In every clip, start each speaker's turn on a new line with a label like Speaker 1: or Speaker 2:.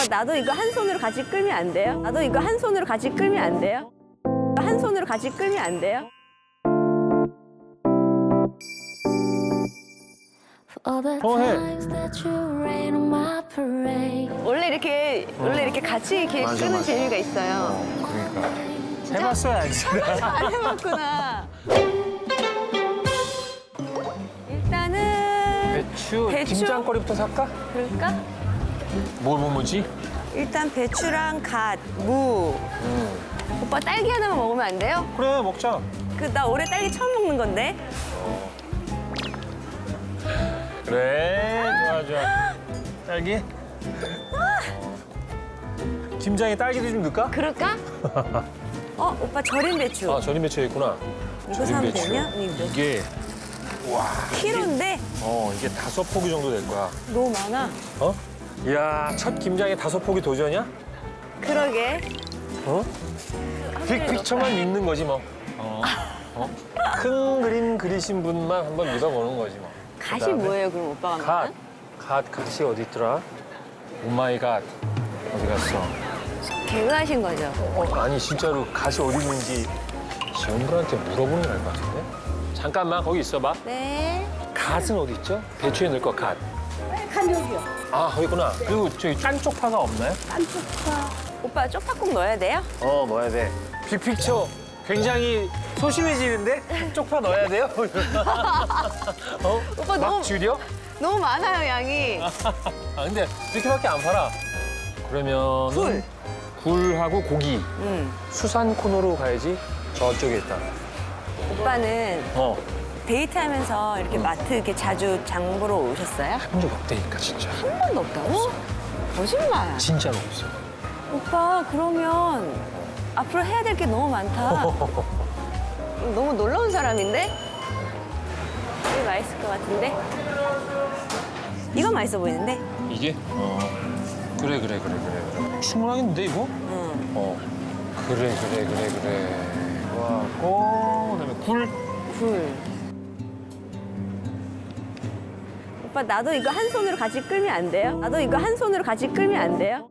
Speaker 1: 오빠 나도 이거 한 손으로 같이 끌면 안 돼요? 나도 이거 한 손으로 같이 끌면 안 돼요? 한 손으로 같이 끌면 안 돼요?
Speaker 2: 어, 해.
Speaker 3: times that you rain on my parade.
Speaker 1: 원래 이렇게 원래 이렇게 같이 이렇게
Speaker 2: 맞아,
Speaker 1: 끄는
Speaker 2: 맞아.
Speaker 1: 재미가 있어요.
Speaker 2: 그러니까. 해봤어야지.
Speaker 1: 안 해봤구나. 일단은
Speaker 2: 배추,
Speaker 1: 배추?
Speaker 2: 김장거리부터 살까?
Speaker 1: 그럴까?
Speaker 2: 뭘, 뭐, 뭐지?
Speaker 1: 일단 배추랑 갓, 무. 오빠 딸기 하나만 먹으면 안 돼요?
Speaker 2: 그래, 먹자.
Speaker 1: 그 나 올해 딸기 처음 먹는 건데.
Speaker 2: 그래, 좋아, 좋아. 딸기? 김장에 딸기도 좀 넣을까?
Speaker 1: 그럴까? 어, 오빠 절인 배추.
Speaker 2: 아, 절임 배추 있구나.
Speaker 1: 이거
Speaker 2: 절임
Speaker 1: 사면
Speaker 2: 배추.
Speaker 1: 되냐? 이거
Speaker 2: 이게,
Speaker 1: 키로인데
Speaker 2: 어, 이게 다섯 포기 정도 될 거야.
Speaker 1: 너무 많아.
Speaker 2: 어? 이야, 첫 김장에 다섯 포기 도전이야?
Speaker 1: 그러게.
Speaker 2: 어? 빅픽처만 읽는 거지 뭐. 어. 어? 큰 그림 그리신 분만 한번 믿어보는 거지 뭐.
Speaker 1: 갓이
Speaker 2: 그다음에
Speaker 1: 뭐예요, 그럼 오빠가
Speaker 2: 갓. 갓, 갓이 어디 있더라? 오마이 갓. 어디 갔어?
Speaker 1: 개그하신 거죠?
Speaker 2: 어, 아니, 진짜로 갓이 어디 있는지 지원분한테 물어보는 게 나을 것 같은데? 잠깐만, 거기 있어봐.
Speaker 1: 네.
Speaker 2: 갓은 어디 있죠? 배추에 넣을 거 갓.
Speaker 1: 간 여기요.
Speaker 2: 아, 거기 있구나. 그리고 저기 짠쪽 파가 없나요?
Speaker 1: 오빠 쪽파 꼭 넣어야 돼요?
Speaker 2: 어, 넣어야 돼. 빅픽처 굉장히 소심해지는데? 쪽파 넣어야 돼요? 어?
Speaker 1: 오빠
Speaker 2: 막
Speaker 1: 너무-
Speaker 2: 줄여?
Speaker 1: 너무 많아요, 양이.
Speaker 2: 아, 근데 이렇게밖에 안 팔아. 그러면
Speaker 1: 굴.
Speaker 2: 굴하고 고기.
Speaker 1: 응.
Speaker 2: 수산 코너로 가야지. 저쪽에 있다.
Speaker 1: 오빠는
Speaker 2: 어.
Speaker 1: 데이트하면서 이렇게 마트 이렇게 자주 장 보러 오셨어요?
Speaker 2: 한 적 없다니까, 진짜.
Speaker 1: 한 번도 없다고? 거짓말.
Speaker 2: 진짜로 없어.
Speaker 1: 오빠 그러면 앞으로 해야 될 게 너무 많다. 너무 놀라운 사람인데? 이게 맛있을 것 같은데? 이건 맛있어 보이는데?
Speaker 2: 이게? 어. 그래, 그래, 그래, 그래. 충분하겠는데, 이거?
Speaker 1: 응.
Speaker 2: 어. 그래, 그래, 그래, 그래. 좋아하고, 그다음에 굴.
Speaker 1: 굴. 오빠 나도 이거 한 손으로 같이 끌면 안 돼요? 나도 이거 한 손으로 같이 끌면 안 돼요?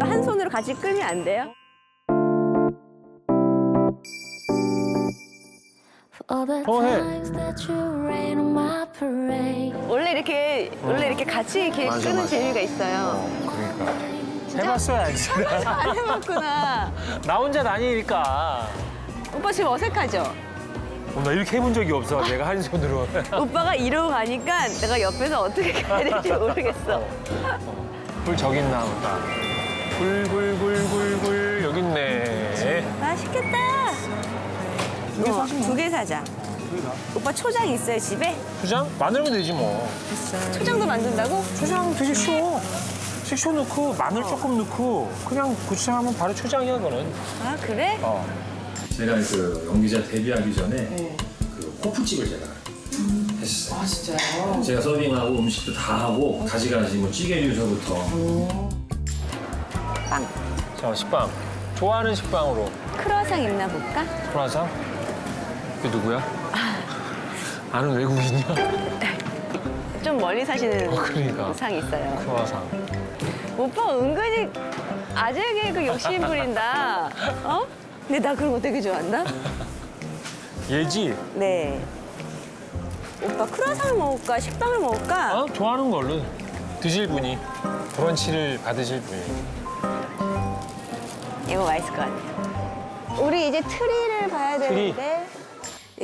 Speaker 1: 한 손으로 같이 끌면 안 돼요?
Speaker 2: 어, 해.
Speaker 3: times that you rain on my parade.
Speaker 1: 원래 이렇게 원래 이렇게 같이 이렇게
Speaker 2: 맞아,
Speaker 1: 끄는
Speaker 2: 맞아.
Speaker 1: 재미가 있어요.
Speaker 2: 그러니까. 해봤어야지.
Speaker 1: 안 해봤구나.
Speaker 2: 나 혼자 다니니까.
Speaker 1: 오빠 지금 어색하죠?
Speaker 2: 어, 나 이렇게 해본 적이 없어. 내가 한 손으로.
Speaker 1: 오빠가 이러고 가니까 내가 옆에서 어떻게 가야 될지 모르겠어.
Speaker 2: 굴 저기 있나 보다. 굴, 굴, 굴, 굴, 굴. 여기 있네.
Speaker 1: 맛있겠다. 어, 두개 사자. 오빠 초장 있어요 집에?
Speaker 2: 초장? 마늘면 되지 뭐.
Speaker 1: 초장도 만든다고?
Speaker 2: 초장 되게 쉬워. 식초 넣고 마늘 조금 넣고 그냥 고추장 하면 바로 초장이야 그거는.
Speaker 1: 아 그래?
Speaker 2: 어.
Speaker 4: 제가 그 연기자 데뷔하기 전에 그 호프집을 제가 했었어요. 아 진짜요? 제가 서빙하고 음식도 다 하고 가지가지 뭐 찌개류서부터
Speaker 1: 빵.
Speaker 2: 자 식빵. 좋아하는 식빵으로.
Speaker 1: 크로아상 있나 볼까?
Speaker 2: 크로아상? 그게 누구야? 아는 외국인이야?
Speaker 1: 좀 멀리 사시는
Speaker 2: 어, 그러니까.
Speaker 1: 상 있어요.
Speaker 2: 크로아상.
Speaker 1: 오빠 은근히 아재 개그 욕심 부린다. 어? 근데 나 그런 거 되게 좋아한다.
Speaker 2: 얘지?
Speaker 1: 네. 오빠 크로아상을 먹을까? 식빵을 먹을까?
Speaker 2: 어? 좋아하는 걸로 드실 분이 브런치를 받으실 분이.
Speaker 1: 이거 맛있을 것 같아요. 우리 이제 트리를 봐야
Speaker 2: 트리.
Speaker 1: 되는데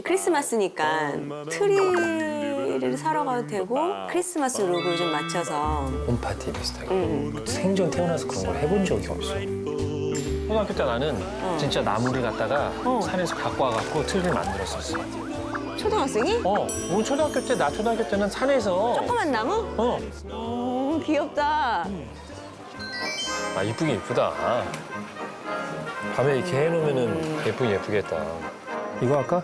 Speaker 1: 크리스마스니까 트리를 사러 가도 되고 크리스마스 룩을 좀 맞춰서
Speaker 2: 홈파티 비슷하게.
Speaker 1: 음.
Speaker 2: 생전 태어나서 그런 걸 해본 적이 없어. 초등학교 때 나는 진짜 나무를 갖다가
Speaker 1: 어.
Speaker 2: 산에서 갖고 와갖고 틀을 만들었었어.
Speaker 1: 초등학생이?
Speaker 2: 어, 우리 초등학교 때, 나 초등학교 때는 산에서.
Speaker 1: 조그만 나무?
Speaker 2: 어.
Speaker 1: 오, 귀엽다.
Speaker 2: 아, 이쁘긴 이쁘다. 밤에 이렇게 해놓으면은 예쁘긴 예쁘겠다. 이거 할까?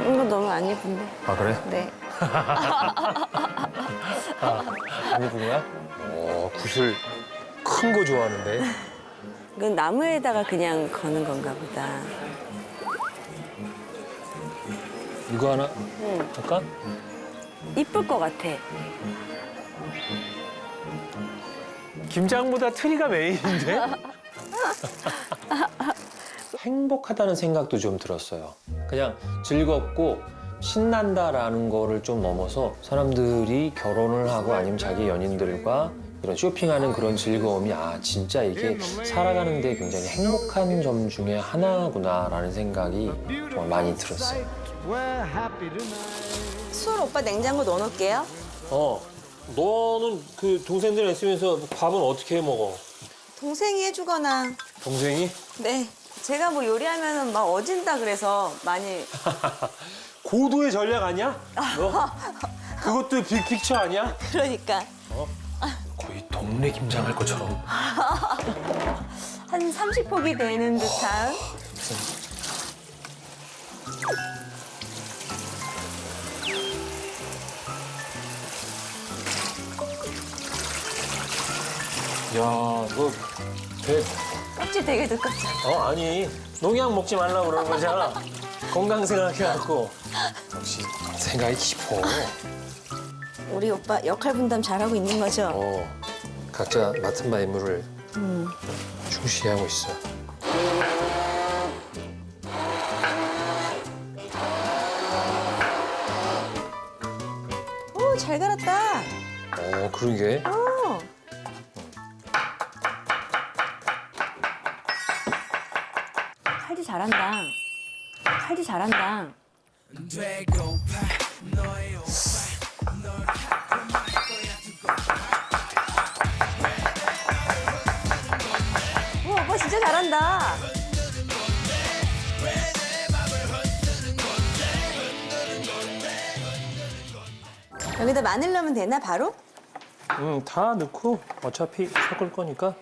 Speaker 1: 이거 너무 안 예쁜데.
Speaker 2: 아, 그래?
Speaker 1: 네.
Speaker 2: 안 예쁜 거야? 어, 구슬 큰 거 좋아하는데.
Speaker 1: 이건 나무에다가 그냥 거는 건가 보다.
Speaker 2: 이거 하나
Speaker 1: 응.
Speaker 2: 할까?
Speaker 1: 이쁠 것 같아.
Speaker 2: 김장보다 트리가 메인인데? 행복하다는 생각도 좀 들었어요. 그냥 즐겁고 신난다라는 거를 좀 넘어서 사람들이 결혼을 하고 아니면 자기 연인들과 이런 쇼핑하는 그런 즐거움이 아 진짜 이게 살아가는데 굉장히 행복한 점 중에 하나구나라는 생각이 정말 많이 들었어요.
Speaker 1: 술 오빠 냉장고 넣어놓을게요.
Speaker 2: 어, 너는 그 동생들 있으면서 밥은 어떻게 해 먹어?
Speaker 1: 동생이 해주거나.
Speaker 2: 동생이?
Speaker 1: 네. 제가 뭐 요리하면은 막 어진다 그래서 많이.
Speaker 2: 고도의 전략 아니야? 너? 그것도 빅픽처 아니야?
Speaker 1: 그러니까.
Speaker 2: 동네 김장할 것처럼.
Speaker 1: 한 30폭이 되는 듯한.
Speaker 2: 야, 너 배,
Speaker 1: 껍질 되게 두껍죠.
Speaker 2: 어, 아니, 농약 먹지 말라고 그러는 거잖아. 건강 생각해갖고. 역시 생각이 깊어.
Speaker 1: 우리 오빠 역할 분담 잘하고 있는 거죠?
Speaker 2: 어, 각자 맡은 바 임무를 충실히 하고 있어.
Speaker 1: 오, 잘 갈았다.
Speaker 2: 어, 그러게.
Speaker 1: 어. 칼질 잘한다. 칼질 잘한다. 여기다 마늘 넣으면 되나 바로?
Speaker 2: 응, 다 넣고 어차피 섞을 거니까.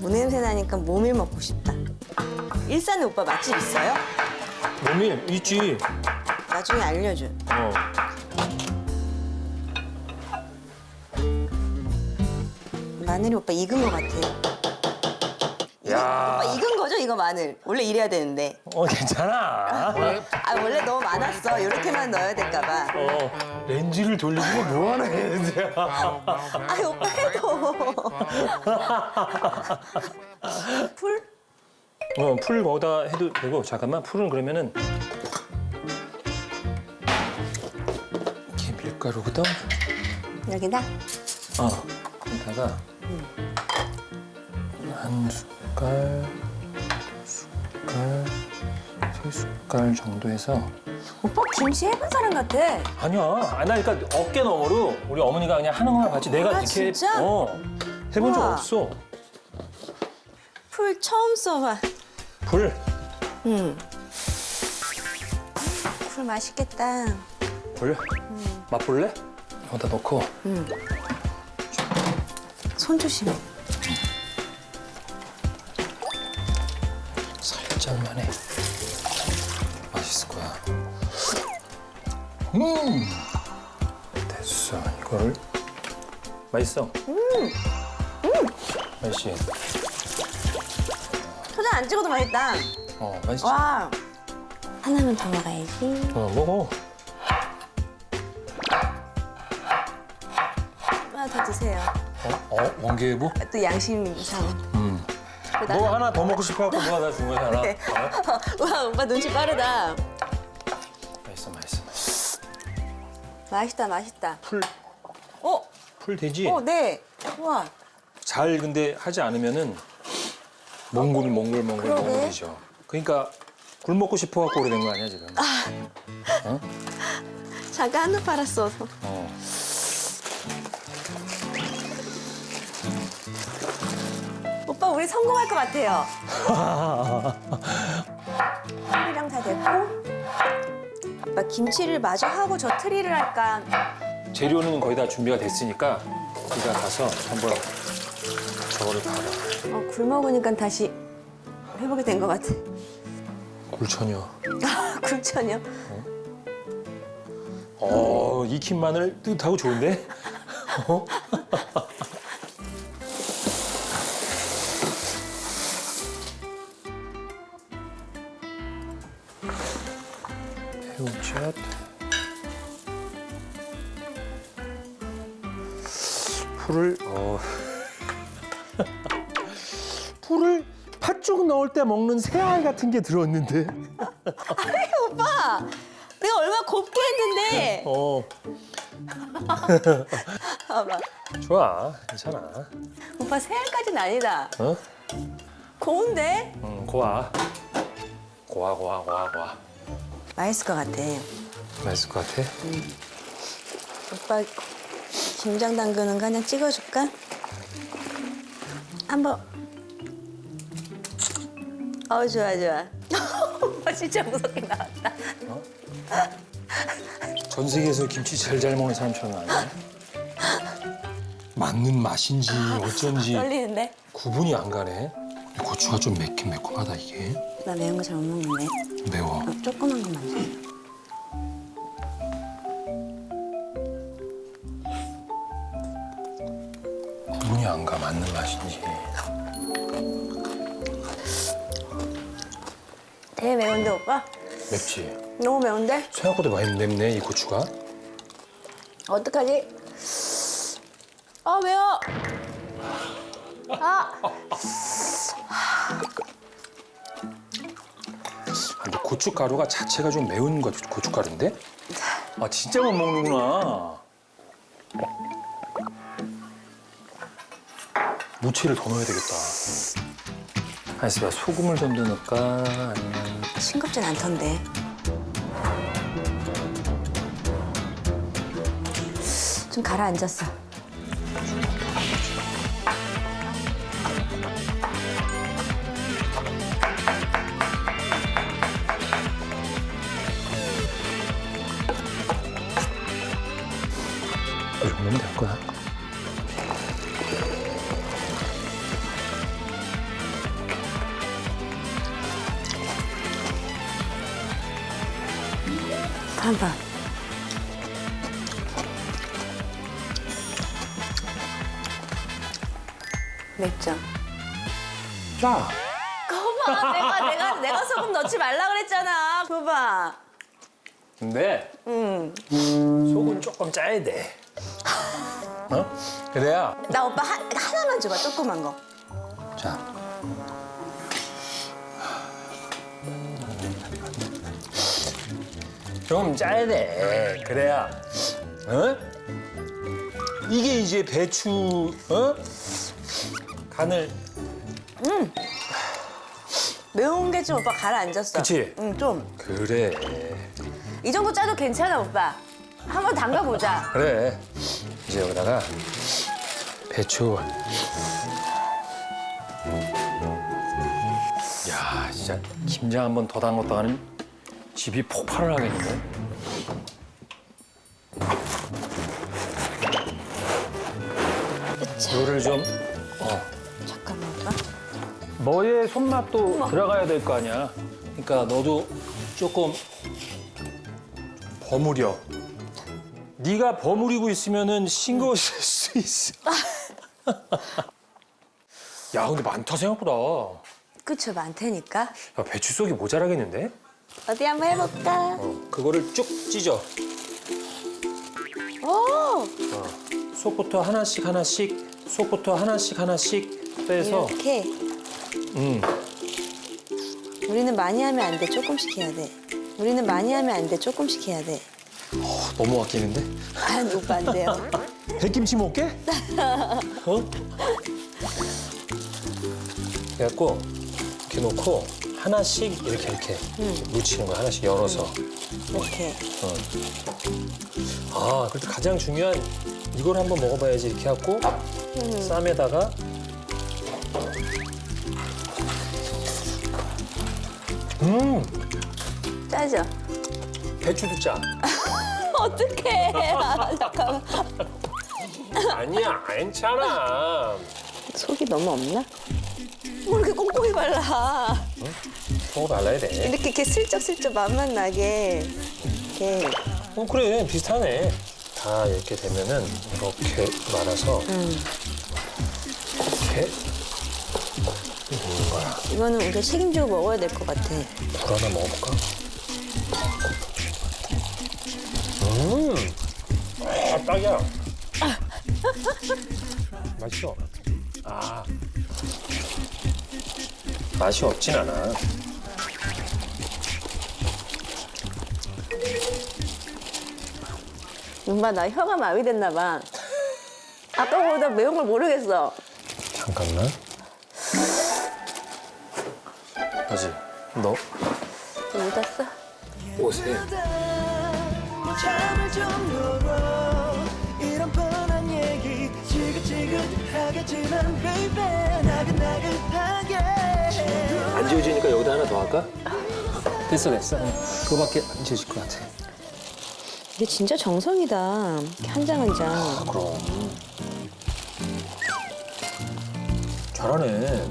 Speaker 1: 무냄새 나니까 모밀 먹고 싶다. 일산에 오빠 맛집 있어요?
Speaker 2: 모밀 있지.
Speaker 1: 나중에 알려줘.
Speaker 2: 어.
Speaker 1: 마늘이 오빠 익은 것 같아요.
Speaker 2: 야,
Speaker 1: 오빠 익은 거죠 이거 마늘? 원래 이래야 되는데.
Speaker 2: 어 괜찮아.
Speaker 1: 아 원래 너무 많았어. 이렇게만 넣어야 될까 봐.
Speaker 2: 어, 렌즈를 돌리고 뭐 하나 했는데.
Speaker 1: 아 오빠 해도. 풀?
Speaker 2: 어, 풀 거기다 해도 되고 잠깐만 풀은 그러면은 이렇게 밀가루거든.
Speaker 1: 여기다.
Speaker 2: 어, 거기다가 한 숟갈, 숟갈, 세 숟갈 정도 해서
Speaker 1: 오빠 김치 해본 사람 같아.
Speaker 2: 아니야. 아, 나 그러니까 어깨 너머로 우리 어머니가 그냥 하는 거만 봤지. 내가
Speaker 1: 아,
Speaker 2: 이렇게
Speaker 1: 진짜?
Speaker 2: 어 해본 적
Speaker 1: 우와.
Speaker 2: 없어.
Speaker 1: 풀 처음 써봐.
Speaker 2: 불,
Speaker 1: 응. 풀 맛있겠다.
Speaker 2: 불. 맛볼래? 여기다 넣고
Speaker 1: 손 조심해.
Speaker 2: 살짝만 해. 맛있을 거야. 음, 됐어. 이거를 맛있어. 음, 맛있지.
Speaker 1: 초장 안 찍어도 맛있다.
Speaker 2: 어, 맛있지.
Speaker 1: 와. 하나만 더 먹어야지.
Speaker 2: 어, 먹어.
Speaker 1: 하나 더 드세요.
Speaker 2: 어, 어, 원개부?
Speaker 1: 또 양심상.
Speaker 2: 음.
Speaker 1: 그러다-
Speaker 2: 너 하나 더 먹고 싶어갖고 누가 다준 거잖아.
Speaker 1: 네.
Speaker 2: 어?
Speaker 1: 와 오빠 눈치 빠르다.
Speaker 2: 맛있어, 맛있어, 맛있어.
Speaker 1: 맛있다 맛있다.
Speaker 2: 풀,
Speaker 1: 어?
Speaker 2: 풀 되지?
Speaker 1: 어 네. 우와.
Speaker 2: 잘 근데 하지 않으면은 몽글 몽글 몽글
Speaker 1: 그러게.
Speaker 2: 몽글이죠. 그러니까 굴 먹고 싶어갖고 오래된 거 아니야 지금?
Speaker 1: 잠깐 한눈 팔았어.
Speaker 2: 어.
Speaker 1: 우리 성공할 것 같아요. 트리랑 다 됐고. 아빠 김치를 마저 하고 저 트리를 할까?
Speaker 2: 재료는 거의 다 준비가 됐으니까 네가 가서 한번 저거를 봐라.
Speaker 1: 어, 굴 먹으니까 다시 회복이 된 것 같아.
Speaker 2: 굴처녀.
Speaker 1: 아, 굴천이요?
Speaker 2: 어, 익힌 마늘 뜨뜻하고 좋은데? 어? 먹는 새알 같은 게 들었는데
Speaker 1: 오빠, 내가 얼마나 곱게 했는데.
Speaker 2: 어
Speaker 1: 봐봐.
Speaker 2: 좋아 괜찮아
Speaker 1: 오빠 새알까지는 아니다.
Speaker 2: 어?
Speaker 1: 고운데?
Speaker 2: 응 고와 고와 고와 고와 고와
Speaker 1: 맛있을 것 같아.
Speaker 2: 맛있을 것 같아
Speaker 1: 오빠 김장 담그는 거 그냥 찍어줄까? 한번. 어 좋아 좋아. 오빠 진짜 무섭게 나왔다.
Speaker 2: 전 세계에서 김치 제일 잘 먹는 사람처럼 나네 맞는 맛인지 어쩐지
Speaker 1: 떨리는데?
Speaker 2: 구분이 안 가네 고추가 좀 맵긴 매콤하다 이게
Speaker 1: 나 매운 거 잘 못 먹는데.
Speaker 2: 매워
Speaker 1: 어, 조그만 것만 줘.
Speaker 2: 구분이 안 가 맞는 맛인지
Speaker 1: 되게 매운데 오빠?
Speaker 2: 맵지
Speaker 1: 너무 매운데?
Speaker 2: 생각보다 많이 맵네 이 고추가
Speaker 1: 어떡하지? 아 매워. 아
Speaker 2: 아, 근데 고춧가루가 자체가 좀 매운 거 고춧가루인데 아 진짜 못 먹는구나 무채를 더 넣어야 되겠다 아이스바 소금을 좀 더 넣을까 아니면
Speaker 1: 싱겁진 않던데. 좀 가라앉았어.
Speaker 2: 이 정도면 될 거야
Speaker 1: 한번. 맵죠?
Speaker 2: 자
Speaker 1: 거봐, 내가 내가 내가 소금 넣지 말라 그랬잖아. 거봐.
Speaker 2: 근데
Speaker 1: 응.
Speaker 2: 속은 조금 짜야 돼 어? 그래야
Speaker 1: 나 오빠 하, 하나만 줘봐, 조그만 거.
Speaker 2: 자. 좀 짜야 돼. 그래야, 어? 이게 이제 배추, 어? 간을,
Speaker 1: 매운 게 좀 오빠 가라앉았어.
Speaker 2: 그치?
Speaker 1: 응, 좀.
Speaker 2: 그래.
Speaker 1: 이 정도 짜도 괜찮아, 오빠. 한번 담가보자.
Speaker 2: 그래. 이제 여기다가 배추. 야, 진짜 김장 한 번 더 담궜다가는 집이 폭발을 하겠는데? 이거를 좀 어,
Speaker 1: 잠깐만.
Speaker 2: 너의 손맛도 들어가야 될 거 아니야. 그러니까 너도 조금 버무려. 네가 버무리고 있으면은 싱거울 수 있어. 야, 근데 많다 생각보다.
Speaker 1: 그쵸, 많다니까.
Speaker 2: 야, 배추 속이 모자라겠는데?
Speaker 1: 어디 한번 해볼까?
Speaker 2: 어, 그거를 쭉 찢어.
Speaker 1: 오!
Speaker 2: 속부터 하나씩 하나씩, 속부터 하나씩 하나씩 빼서.
Speaker 1: 이렇게.
Speaker 2: 음,
Speaker 1: 우리는 많이 하면 안 돼. 조금씩 해야 돼. 우리는 많이 하면 안 돼. 조금씩 해야 돼.
Speaker 2: 너무 아끼는데?
Speaker 1: 아, 오빠 안 돼요.
Speaker 2: 백김치 먹게? 어? 그래갖고 이렇게 놓고 하나씩 이렇게 이렇게 묻히는 거야 하나씩 열어서
Speaker 1: 이렇게.
Speaker 2: 아 그래도 가장 중요한 이걸 한번 먹어봐야지 이렇게 해갖고 쌈에다가 음
Speaker 1: 짜죠?
Speaker 2: 배추도 짜
Speaker 1: 어떡해. 아, 잠깐만.
Speaker 2: 아니야 괜찮아
Speaker 1: 속이 너무 없나? 뭐 이렇게 꼼꼼히 발라.
Speaker 2: 저거 발라야 돼.
Speaker 1: 이렇게 이렇게 슬쩍슬쩍 맛만 나게. 이렇게.
Speaker 2: 어 그래 비슷하네. 다 이렇게 되면은 이렇게 말아서 이렇게 먹는 거야.
Speaker 1: 이거는 우리가 책임지고 먹어야 될 것 같아.
Speaker 2: 굴 하나 먹어볼까? 음, 아 딱이야. 맛있어. 아, 맛이 없진 않아.
Speaker 1: 엄마 나 혀가 마비됐나 봐. 아까보다 매운 걸 모르겠어.
Speaker 2: 잠깐만. 아지,
Speaker 1: 너좀 묻었어?
Speaker 2: 옷에
Speaker 5: 이런 뻔한 얘기 지긋지긋하겠지만 baby 나긋나긋하게
Speaker 2: 안 지워지니까 여기다 하나 더 할까? 됐어, 됐어. 그거밖에 안 지워질 것 같아.
Speaker 1: 이게 진짜 정성이다. 한 장 한 장.
Speaker 2: 아, 그럼. 잘하네.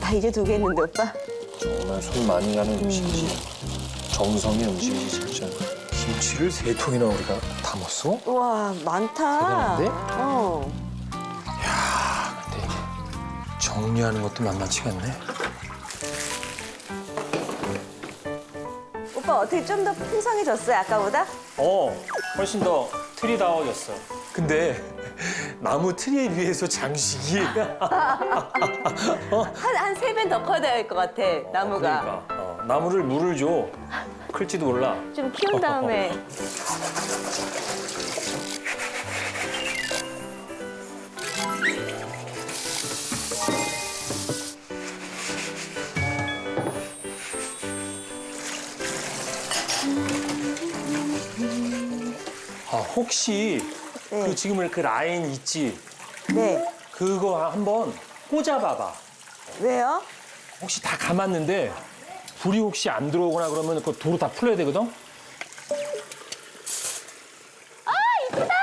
Speaker 1: 나 이제 두 개 했는데 오빠.
Speaker 2: 정말 손 많이 가는 음식이지. 정성의 음식이지, 진짜. 김치를 세 통이나 우리가 담았어?
Speaker 1: 와 많다.
Speaker 2: 대단한데?
Speaker 1: 어.
Speaker 2: 근데 이게 정리하는 것도 만만치가 않네.
Speaker 1: 오빠 어떻게 좀 더 풍성해졌어요 아까보다?
Speaker 2: 어, 훨씬 더 트리다워졌어. 근데 나무 트리에 비해서 장식이
Speaker 1: 한 한 세 배 더 커야 될 것 같아 나무가.
Speaker 2: 그러니까 어, 나무를 물을 줘. 클지도 몰라.
Speaker 1: 좀 키운 다음에.
Speaker 2: 혹시
Speaker 1: 네.
Speaker 2: 그 지금 그 라인 있지?
Speaker 1: 네.
Speaker 2: 그거 한번 꽂아봐봐.
Speaker 1: 왜요?
Speaker 2: 혹시 다 감았는데 불이 혹시 안 들어오거나 그러면 그 도로 다 풀려야 되거든? 아, 이쁘다!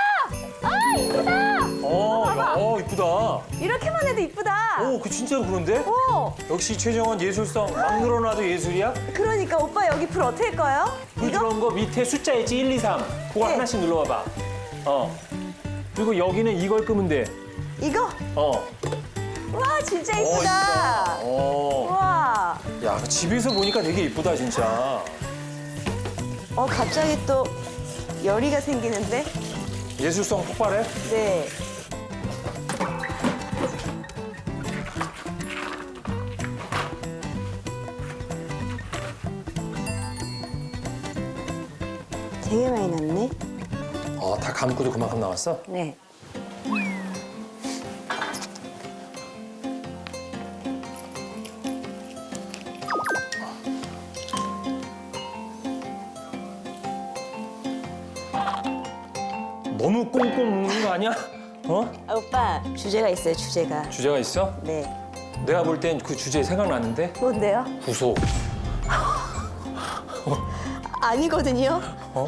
Speaker 2: 아, 이쁘다! 어, 야, 어, 이쁘다.
Speaker 1: 이렇게만 해도 이쁘다.
Speaker 2: 오, 그 진짜로 그런데?
Speaker 1: 오.
Speaker 2: 역시 최정원 예술성 막 늘어나도 예술이야?
Speaker 1: 그러니까 오빠 여기 불 어떻게 꺼요?
Speaker 2: 불
Speaker 1: 이거?
Speaker 2: 들어온 거 밑에 숫자 있지? 1, 2, 3. 그거
Speaker 1: 네.
Speaker 2: 하나씩 눌러봐봐. 어. 그리고 여기는 이걸 끄면 돼.
Speaker 1: 이거?
Speaker 2: 어.
Speaker 1: 와 진짜
Speaker 2: 어,
Speaker 1: 이쁘다.
Speaker 2: 어.
Speaker 1: 와.
Speaker 2: 야, 집에서 보니까 되게 이쁘다, 진짜.
Speaker 1: 어 갑자기 또 열이가 생기는데?
Speaker 2: 예술성 폭발해?
Speaker 1: 네. 되게 많이 났네.
Speaker 2: 어, 다 감고도 그만큼 나왔어?
Speaker 1: 네.
Speaker 2: 너무 꽁꽁 묶는 거 아니야? 어?
Speaker 1: 아, 오빠 주제가 있어요 주제가.
Speaker 2: 주제가 있어?
Speaker 1: 네.
Speaker 2: 내가 볼 땐 그 주제 생각나는데?
Speaker 1: 뭔데요?
Speaker 2: 구속.
Speaker 1: 아니거든요.
Speaker 2: 어?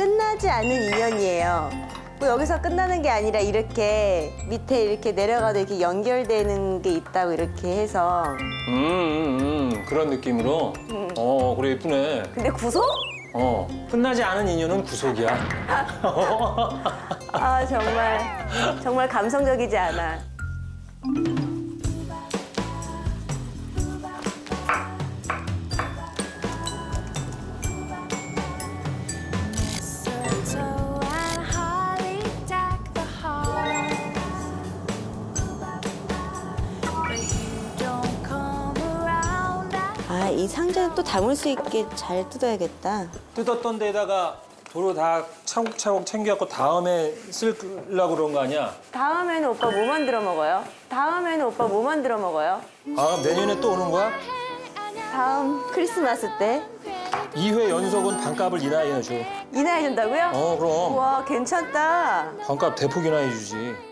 Speaker 1: 끝나지 않은 인연이에요. 뭐 여기서 끝나는 게 아니라 이렇게 밑에 이렇게 내려가도 이렇게 연결되는 게 있다고 이렇게 해서.
Speaker 2: 음, 음, 음, 그런 느낌으로. 어, 그래, 예쁘네.
Speaker 1: 근데 구속?
Speaker 2: 어, 끝나지 않은 인연은 구속이야.
Speaker 1: 아 정말 정말 감성적이지 않아. 이 상자는 또 담을 수 있게 잘 뜯어야겠다.
Speaker 2: 뜯었던 데다가 도로 다 차곡차곡 챙겨갖고 다음에 쓰려고 그런 거 아니야?
Speaker 1: 다음에는 오빠 뭐 만들어 먹어요? 다음에는 오빠 뭐 만들어 먹어요?
Speaker 2: 아, 내년에 또 오는 거야?
Speaker 1: 다음 크리스마스 때
Speaker 2: 2회 연속은 반값을 이나 해줘.
Speaker 1: 이나 해준다고요?
Speaker 2: 어, 그럼.
Speaker 1: 와 괜찮다.
Speaker 2: 반값 대폭 이나 해주지.